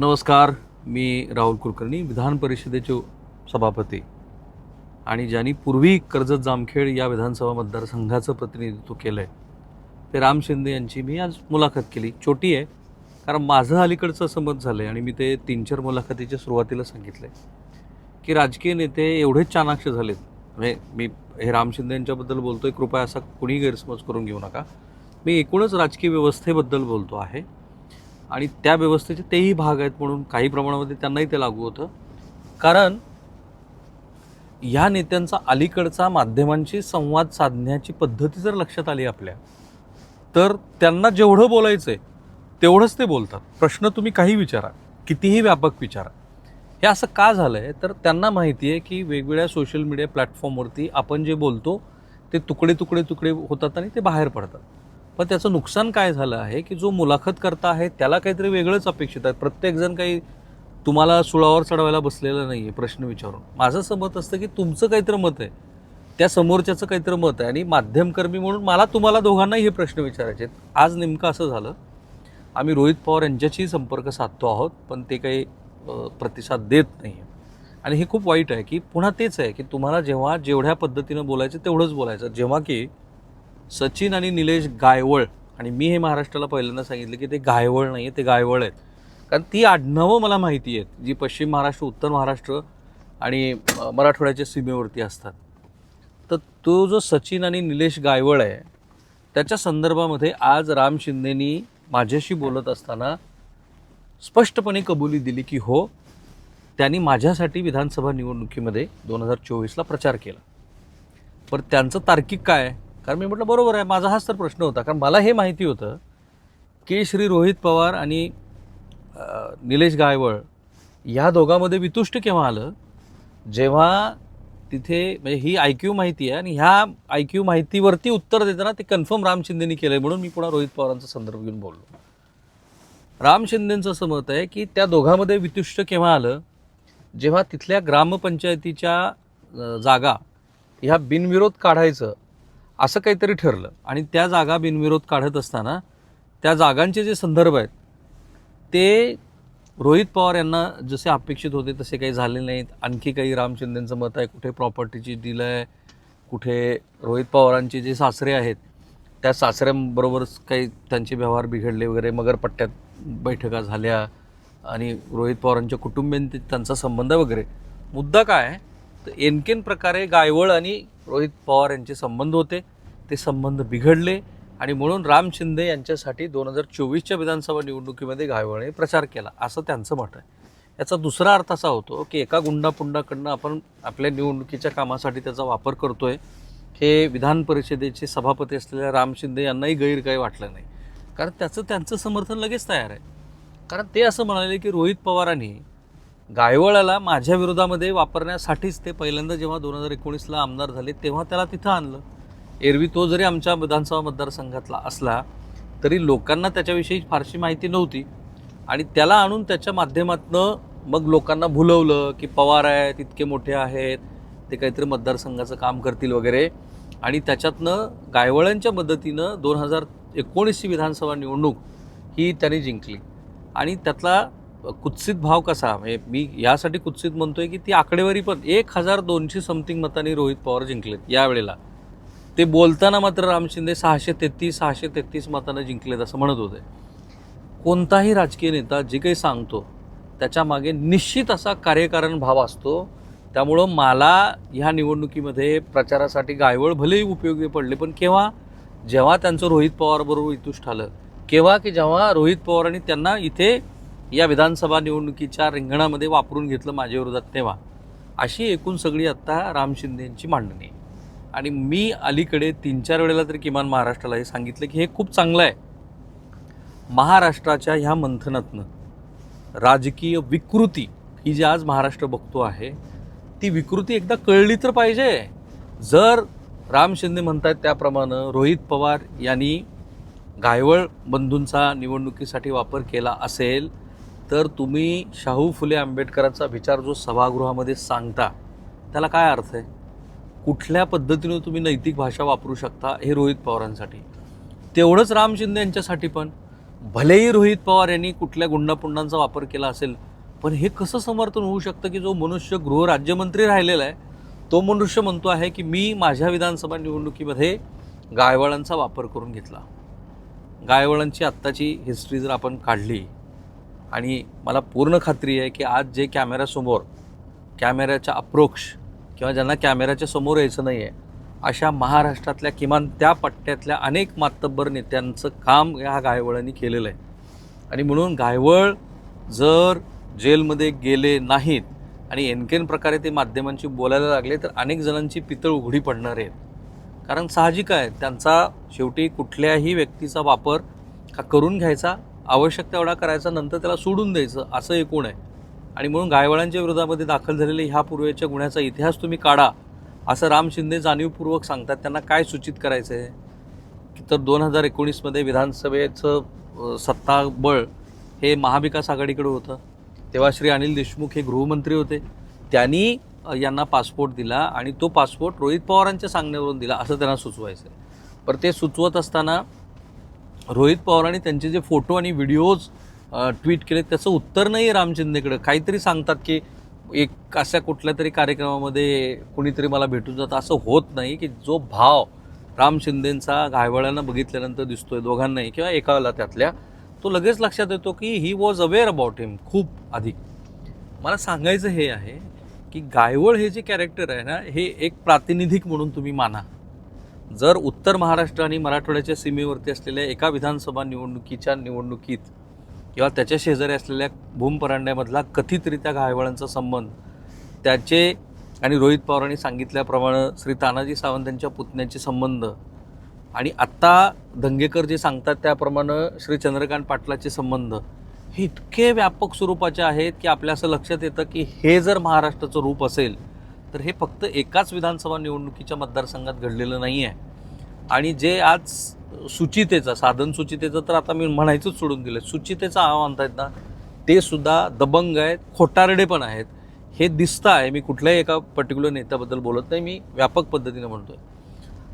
नमस्कार मी राहुल कुलकर्णी विधान परिषदेचे सभापती. आणि ज्यांनी पूर्वी कर्जत जामखेड या विधानसभा मतदारसंघाचं प्रतिनिधित्व केलं आहे ते राम शिंदे यांची मी आज मुलाखत केली. छोटी आहे कारण माझं अलीकडचं असं मत झालं आहे आणि मी ते तीन चार मुलाखतीच्या सुरुवातीला सांगितलं आहे की राजकीय नेते एवढेच चाणाक्ष झालेत. म्हणजे मी हे राम शिंदे यांच्याबद्दल बोलतो आहे कृपया असा कुणी गैरसमज करून घेऊ नका. मी एकूणच राजकीय व्यवस्थेबद्दल बोलतो आहे. आणि त्या व्यवस्थेचे तेही भाग आहेत म्हणून काही प्रमाणामध्ये त्यांनाही ते लागू होतं. कारण ह्या नेत्यांचा अलीकडचा माध्यमांशी संवाद साधण्याची पद्धती जर लक्षात आली आपल्या तर त्यांना जेवढं बोलायचं आहे तेवढंच ते बोलतात. प्रश्न तुम्ही काही विचारा कितीही व्यापक विचारा. हे असं का झालं आहे तर त्यांना माहिती आहे की वेगवेगळ्या सोशल मीडिया प्लॅटफॉर्मवरती आपण जे बोलतो ते तुकडे तुकडे तुकडे होतात आणि ते बाहेर पडतात. पण त्याचं नुकसान काय झालं आहे की जो मुलाखत करता आहे त्याला काहीतरी वेगळंच अपेक्षित आहे? प्रत्येकजण काही तुम्हाला सुळावर चढवायला बसलेलं नाही आहे प्रश्न विचारून. माझं असं मत असतं की तुमचं काहीतरी मत आहे. त्या समोरच्याचं काहीतरी मत आहे. आणि माध्यमकर्मी म्हणून मला तुम्हाला दोघांनाही हे प्रश्न विचारायचे आहेत. आज नेमकं असं झालं आम्ही रोहित पवार यांच्याशी संपर्क साधतो आहोत पण ते काही प्रतिसाद देत नाही आहे आणि हे खूप वाईट आहे की पुन्हा तेच आहे की तुम्हाला जेव्हा जेवढ्या पद्धतीनं बोलायचं तेवढंच बोलायचं. जेव्हा की सचिन आणि निलेश गायवळ आणि मी हे महाराष्ट्राला पहिल्यांदा सांगितलं की ते गायवळ नाही आहे ते गायवळ आहेत. कारण ती आडनावं मला माहिती आहेत जी पश्चिम महाराष्ट्र उत्तर महाराष्ट्र आणि मराठवाड्याच्या सीमेवरती असतात. तर तो जो सचिन आणि निलेश गायवळ आहे त्याच्या संदर्भामध्ये आज राम शिंदेनी माझ्याशी बोलत असताना स्पष्टपणे कबुली दिली की हो त्यांनी माझ्यासाठी विधानसभा निवडणुकीमध्ये दोन हजार चोवीसला प्रचार केला. पण त्यांचं तार्किक काय आहे? कारण मी म्हटलं बरोबर आहे माझा हाच तर प्रश्न होता. कारण मला हे माहिती होतं की श्री रोहित पवार आणि निलेश गायवळ ह्या दोघांमध्ये वितुष्ट केव्हा आलं? जेव्हा तिथे म्हणजे ही आय क्यू माहिती आहे आणि ह्या आय क्यू माहितीवरती उत्तर देताना ते कन्फर्म राम शिंदेनी केलं आहे म्हणून मी पुन्हा रोहित पवारांचा संदर्भ घेऊन बोललो. राम शिंदेंचं असं मत आहे की त्या दोघांमध्ये वितुष्ट केव्हा आलं? जेव्हा तिथल्या ग्रामपंचायतीच्या जागा ह्या बिनविरोध काढायचं असं काहीतरी ठरलं. आणि त्या जागा बिनविरोध काढत असताना त्या जागांचे जे संदर्भ आहेत ते रोहित पवार यांना जसे अपेक्षित होते तसे काही झाले नाहीत. आणखी काही राम मत आहे कुठे प्रॉपर्टीची डील आहे कुठे रोहित पवारांचे जे सासरे आहेत त्या सासऱ्यांबरोबरच काही त्यांचे व्यवहार बिघडले वगैरे मगरपट्ट्यात बैठका झाल्या आणि रोहित पवारांच्या कुटुंबियांचे त्यांचा संबंध वगैरे. मुद्दा काय आहे तर एनकेन प्रकारे गायवळ आणि रोहित पवार यांचे संबंध होते. ते संबंध बिघडले आणि म्हणून राम शिंदे यांच्यासाठी दोन हजार चोवीसच्या विधानसभा निवडणुकीमध्ये गायवळने प्रचार केला असं त्यांचं मत आहे. याचा दुसरा अर्थ असा होतो की एका गुंडापुंडाकडनं आपण आपल्या निवडणुकीच्या कामासाठी त्याचा वापर करतोय. हे विधान परिषदेचे सभापती असलेल्या राम शिंदे यांनाही गैर काही वाटलं नाही. कारण त्याचं त्यांचं समर्थन लगेच तयार आहे. कारण ते असं म्हणाले की रोहित पवारांनी गायवळाला माझ्या विरोधामध्ये वापरण्यासाठीच ते पहिल्यांदा जेव्हा दोन हजार एकोणीसला आमदार झाले तेव्हा त्याला तिथं आणलं. एरवी तो जरी आमच्या विधानसभा मतदारसंघातला असला तरी लोकांना त्याच्याविषयी फारशी माहिती नव्हती. आणि त्याला आणून त्याच्या माध्यमातनं मग लोकांना भुलवलं की पवार आहेत इतके मोठे आहेत ते काहीतरी मतदारसंघाचं काम करतील वगैरे. आणि त्याच्यातनं गायवळ्यांच्या मदतीनं दोन हजार एकोणीसची विधानसभा निवडणूक ही त्याने जिंकली. आणि त्यातला कुत्सित भाव कसा? म्हणजे मी यासाठी कुत्सित म्हणतोय की ती आकडेवारी पण एक हजार दोनशे समथिंग मतांनी रोहित पवार जिंकलेत यावेळेला ते बोलताना मात्र राम शिंदे सहाशे तेहतीस सहाशे तेहतीस मतांना जिंकलेत असं म्हणत होते. कोणताही राजकीय नेता जे काही सांगतो त्याच्यामागे निश्चित असा कार्यकारण भाव असतो. त्यामुळं मला ह्या निवडणुकीमध्ये प्रचारासाठी गायवळ भलेही उपयोगी पडले पण केव्हा? जेव्हा त्यांचं रोहित पवारबरोबर इतुष्ट आलं केव्हा? की जेव्हा रोहित पवारांनी त्यांना इथे या विधानसभा निवडणुकीच्या रिंगणामध्ये वापरून घेतलं माझ्या विरोधात तेव्हा. अशी एकूण सगळी आत्ता राम शिंदेंची मांडणी. आहे आणि मी अलीकडे तीन चार वेळेला तरी किमान महाराष्ट्राला हे सांगितलं की हे खूप चांगलं आहे. महाराष्ट्राच्या ह्या मंथनातनं राजकीय विकृती ही जी आज महाराष्ट्र बघतो आहे ती विकृती एकदा कळली तर पाहिजे. जर राम शिंदे म्हणतात त्याप्रमाणे रोहित पवार यांनी गायवळ बंधूंचा निवडणुकीसाठी वापर केला असेल तर तुम्ही शाहू फुले आंबेडकरांचा विचार जो सभागृहामध्ये सांगता त्याला काय अर्थ आहे? कुठल्या पद्धतीनं तुम्ही नैतिक भाषा वापरू शकता हे रोहित पवारांसाठी? तेवढंच राम शिंदे यांच्यासाठी पण. भलेही रोहित पवार यांनी कुठल्या गुंडापुंडांचा वापर केला असेल पण हे कसं समर्थन होऊ शकतं की जो मनुष्य गृह राज्यमंत्री राहिलेला आहे तो मनुष्य म्हणतो आहे की मी माझ्या विधानसभा निवडणुकीमध्ये गायवळांचा वापर करून घेतला. गायवळांची आत्ताची हिस्ट्री जर आपण काढली आणि मला पूर्ण खात्री आहे की आज जे कॅमेऱ्यासमोर कॅमेऱ्याच्या अप्रोक्ष किंवा ज्यांना कॅमेऱ्याच्या समोर यायचं नाही आहे अशा महाराष्ट्रातल्या किमान त्या पट्ट्यातल्या अनेक मातब्बर नेत्यांचं काम ह्या गायवळांनी केलेलं आहे. आणि म्हणून गायवळ जर जेलमध्ये गेले नाहीत आणि एनकेन प्रकारे ते माध्यमांशी बोलायला लागले तर अनेक जणांची पितळ उघडी पडणार आहेत. कारण साहजिक आहे त्यांचा शेवटी कुठल्याही व्यक्तीचा वापर हा करून घ्यायचा आवश्यक तेवढा करायचा नंतर त्याला सोडून द्यायचं असं एकूण आहे. आणि म्हणून गायवळांच्या विरोधामध्ये दाखल झालेले ह्या पूर्वेच्या गुन्ह्याचा इतिहास तुम्ही काढा. असं राम शिंदे जाणीवपूर्वक सांगतात त्यांना काय सूचित करायचं आहे की तर दोन हजार एकोणीसमध्ये विधानसभेचं सत्ता सत्ताबळ हे महाविकास आघाडीकडे होतं. तेव्हा श्री अनिल देशमुख हे गृहमंत्री होते. त्यांनी यांना पासपोर्ट दिला आणि तो पासपोर्ट रोहित पवारांच्या सांगण्यावरून दिला असं त्यांना सुचवायचं आहे पर ते सुचवत असताना रोहित पवारांनी त्यांचे जे फोटो आणि व्हिडिओज ट्विट केले त्याचं उत्तर नाही आहे रामशिंदेकडं काहीतरी सांगतात की एक अशा कुठल्या तरी कार्यक्रमामध्ये कुणीतरी मला भेटून जातं. असं होत नाही की जो भाव राम शिंदेंचा घायवळ्यांना बघितल्यानंतर दिसतोय दोघांनाही किंवा एकाला त्यातल्या तो लगेच लक्षात येतो की he was aware about him खूप अधिक. मला सांगायचं हे आहे की गायवळ हे जे कॅरेक्टर आहे ना हे एक प्रातिनिधिक म्हणून तुम्ही माना. जर उत्तर महाराष्ट्र आणि मराठवाड्याच्या सीमेवरती असलेल्या एका विधानसभा निवडणुकीच्या निवडणुकीत किंवा त्याच्या शेजारी असलेल्या भूमपरांड्यामधला कथितरित्या घायवळांचा संबंध त्याचे आणि रोहित पवारांनी सांगितल्याप्रमाणे श्री तानाजी सावंत यांच्या पुतण्याचे संबंध आणि आत्ता दंगेकर जे सांगतात त्याप्रमाणे श्री चंद्रकांत पाटलाचे संबंध हे इतके व्यापक स्वरूपाचे आहेत की आपल्या असं लक्षात येतं की हे जर महाराष्ट्राचं रूप असेल तर हे फक्त एकाच विधानसभा निवडणुकीच्या मतदारसंघात घडलेलं नाही आहे आणि जे आज सुचितेचं साधन सुचितेचं तर आता मी म्हणायचंच सोडून दिलं सुचितेचं आव्हान म्हणतायत ना ते सुद्धा दबंग आहेत खोटारडे पण आहेत. हे दिसतं आहे मी कुठल्याही एका पर्टिक्युलर नेत्याबद्दल बोलत नाही मी व्यापक पद्धतीने म्हणतोय.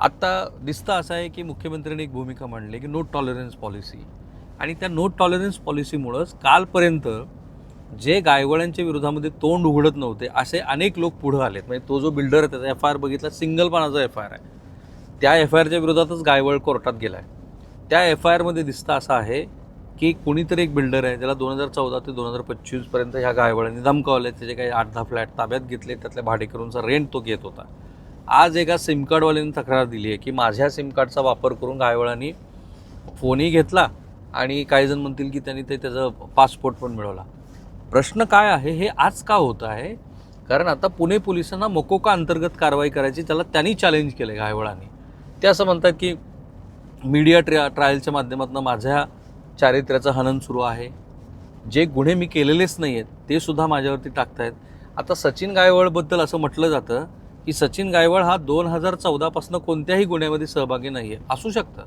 आत्ता दिसतं असं आहे की मुख्यमंत्र्यांनी एक भूमिका मांडली की नो टॉलरन्स पॉलिसी आणि त्या नो टॉलरन्स पॉलिसीमुळंच कालपर्यंत जे गायवळ्यांच्या विरोधामध्ये तोंड उघडत नव्हते असे अनेक लोक पुढं आलेत. म्हणजे तो जो बिल्डर आहे त्याचा एफ आय आर बघितला सिंगल पानाचा एफ आय आर आहे. त्या एफ आय आरच्या विरोधातच गायवळ कोर्टात गेला आहे त्या एफ आय आरमध्ये दिसतं असं आहे की कुणीतरी एक बिल्डर आहे ज्याला दोन हजार चौदा ते दोन हजार पंचवीसपर्यंत ह्या गायवळांनी धमकावले त्याचे काही आठ दहा फ्लॅट ताब्यात घेतले त्यातल्या भाडेकरूंचा रेंट तो घेत होता. आज एका सिम कार्डवाल्याने तक्रार दिली आहे की माझ्या सिम कार्डचा वापर करून गायवळांनी फोनही घेतला आणि काही जण म्हणतील की त्यांनी ते त्याचं पासपोर्ट पण मिळवला. प्रश्न काय आहे हे आज का होत आहे? कारण आता पुणे पोलिसांना मकोका अंतर्गत कारवाई करायची? त्याला त्यांनी चॅलेंज केलं आहे गायवळांनी ते असं म्हणतात की मीडिया ट्रा ट्रायलच्या माध्यमातून माझ्या चारित्र्याचं हनन सुरू आहे. जे गुन्हे मी केलेलेच नाही आहेत ते सुद्धा माझ्यावरती टाकतायत. आता सचिन गायवळबद्दल असं म्हटलं जातं की सचिन गायवळ हा दोन हजार चौदापासून कोणत्याही गुन्ह्यामध्ये सहभागी नाही आहे असू शकतं.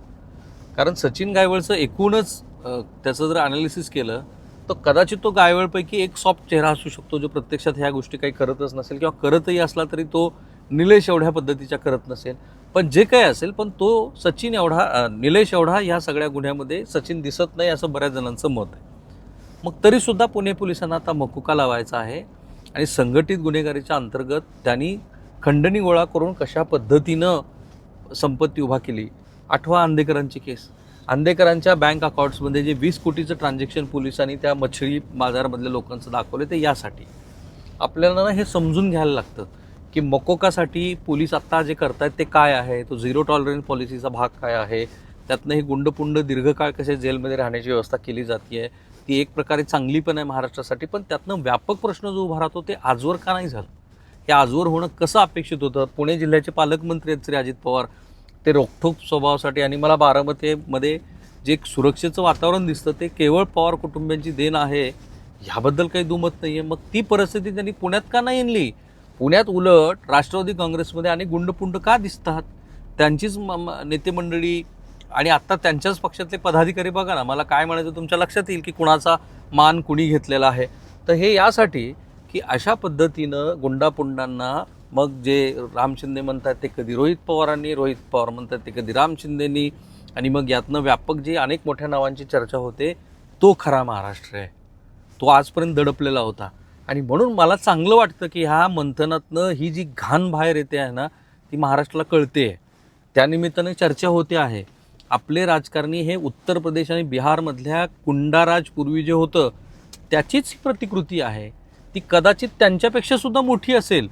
कारण सचिन गायवळचं एकूणच त्याचं जर अनालिसिस केलं तर कदाचित तो गायवळपैकी एक सॉफ्ट चेहरा असू शकतो जो प्रत्यक्षात ह्या गोष्टी काही करतच नसेल किंवा करतही असला तरी तो निलेश एवढ्या पद्धतीच्या करत नसेल. पण जे काही असेल पण तो सचिन एवढा निलेश एवढा ह्या सगळ्या गुन्ह्यामध्ये सचिन दिसत नाही असं बऱ्याच जणांचं मत आहे. मग तरीसुद्धा पुणे पोलिसांना आता मकुका लावायचा आहे आणि संघटित गुन्हेगारीच्या अंतर्गत त्यांनी खंडणी गोळा करून कशा पद्धतीनं संपत्ती उभा केली? आठवा आंदेकरांची केस. आंदेकरांच्या बँक अकाउंट्समध्ये जे वीस कोटीचं ट्रान्झॅक्शन पोलिसांनी त्या मच्छरी बाजारामधल्या लोकांचं दाखवलं ते यासाठी. आपल्याला ना हे समजून घ्यायला लागतं की मकोकासाठी पोलीस आत्ता जे करतायत ते काय आहे? तो झिरो टॉलरन्स पॉलिसीचा भाग काय आहे? त्यातनं ही गुंडपुंड दीर्घकाळ कसे जेलमध्ये राहण्याची व्यवस्था केली जाते ती एक प्रकारे चांगली पण आहे महाराष्ट्रासाठी पण त्यातनं व्यापक प्रश्न जो उभा राहतो ते आजवर का नाही झालं? हे आजवर होणं कसं अपेक्षित होतं? पुणे जिल्ह्याचे पालकमंत्री आहेत श्री अजित पवार. ते रोखठोक स्वभावासाठी आणि मला बारामतीमध्ये जे एक सुरक्षेचं वातावरण दिसतं ते केवळ पवार कुटुंबियांची देण आहे ह्याबद्दल काही दुमत नाही आहे मग ती परिस्थिती त्यांनी पुण्यात का नाही आणली? पुण्यात उलट राष्ट्रवादी काँग्रेसमध्ये अनेक गुंडपुंड का दिसतात? त्यांचीच म- नेतेमंडळी आणि आत्ता त्यांच्याच पक्षातले पदाधिकारी बघा ना मला काय म्हणायचं तुमच्या लक्षात येईल की कुणाचा मान कुणी घेतलेला आहे? तर हे यासाठी की अशा पद्धतीनं गुंडापुंडांना मग जे राम शिंदे म्हणतात ते कधी रोहित पवारांनी रोहित पवार म्हणतात ते कधी राम शिंदेनी. आणि मग यातनं व्यापक जी अनेक मोठ्या नावांची चर्चा होते तो खरा महाराष्ट्र आहे. तो आजपर्यंत दडपलेला होता. आणि म्हणून मला चांगलं वाटतं की ह्या मंथनातनं ही जी घाण बाहेर येते आहे ना ती महाराष्ट्राला कळते. आहे त्यानिमित्ताने चर्चा होते आहे. आपले राजकारणी हे उत्तर प्रदेश आणि बिहारमधल्या कुंडाराज पूर्वी जे होतं त्याचीच प्रतिकृती आहे. ती कदाचित त्यांच्यापेक्षा सुद्धा मोठी असेल.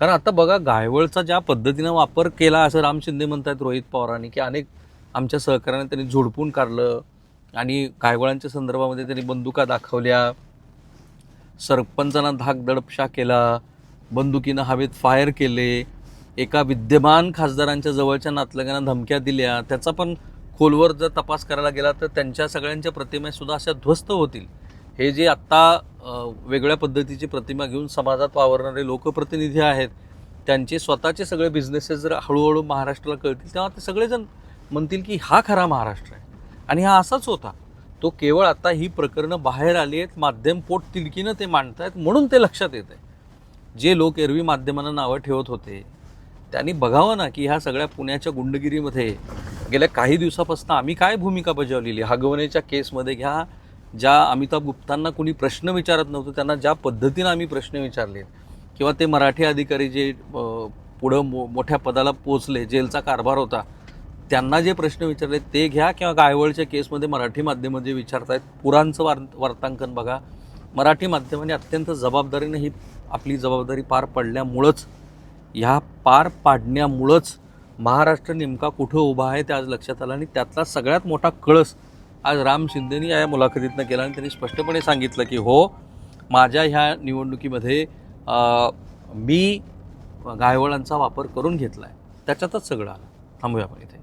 कारण आता बघा गायवळचा ज्या पद्धतीनं वापर केला असं राम शिंदे म्हणतात रोहित पवारांनी की अनेक आमच्या सहकाऱ्यांना त्यांनी झोडपून काढलं आणि गायवळांच्या संदर्भामध्ये त्यांनी बंदुका दाखवल्या सरपंचांना धाक दडपशा केला बंदुकीनं हवेत फायर केले एका विद्यमान खासदारांच्या जवळच्या नातलगांना धमक्या दिल्या. त्याचा पण खोलवर जर तपास करायला गेला तर त्यांच्या सगळ्यांच्या प्रतिमेसुद्धा अशा ध्वस्त होतील. हे जे आत्ता वेगळ्या पद्धतीची प्रतिमा घेऊन समाजात वावरणारे लोकप्रतिनिधी आहेत त्यांचे स्वतःचे सगळे बिझनेसेस जर हळूहळू महाराष्ट्राला कळतील तेव्हा ते सगळेजण म्हणतील की हा खरा महाराष्ट्र आहे. आणि हा असाच होता. तो केवळ आता ही प्रकरणं बाहेर आली आहेत माध्यम पोट तिडकीनं ते आहेत म्हणून ते लक्षात येत आहे जे लोक एरवी माध्यमांना नावं ठेवत होते त्यांनी बघावं ना की ह्या सगळ्या पुण्याच्या गुंडगिरीमध्ये गेल्या काही दिवसापासून आम्ही काय भूमिका बजावलेली? हगवण्याच्या केसमध्ये घ्या ज्या अमिताभ गुप्तांना कोणी प्रश्न विचारत नव्हतं त्यांना ज्या पद्धतीनं आम्ही प्रश्न विचारले किंवा ते मराठी अधिकारी जे पुढं मो मोठ्या पदाला पोचले जेलचा कारभार होता त्यांना जे प्रश्न विचारले ते घ्या किंवा गायवळच्या केसमध्ये मराठी माध्यमं जे विचारतायत पुरांचं वार वार्तांकन बघा. मराठी माध्यमाने अत्यंत जबाबदारीनं ही आपली जबाबदारी पार पडल्यामुळंच ह्या पार पाडण्यामुळंच महाराष्ट्र नेमका कुठं उभा आहे ते आज लक्षात आलं आणि त्यातला सगळ्यात मोठा कळस आज राम शिंदेनी या मुलाखतीतनं केला आणि त्यांनी स्पष्टपणे सांगितलं की हो माझ्या ह्या निवडणुकीमध्ये मी गायवळांचा वापर करून घेतला आहे त्याच्यातच सगळं आलं. थांबूया आपण इथे.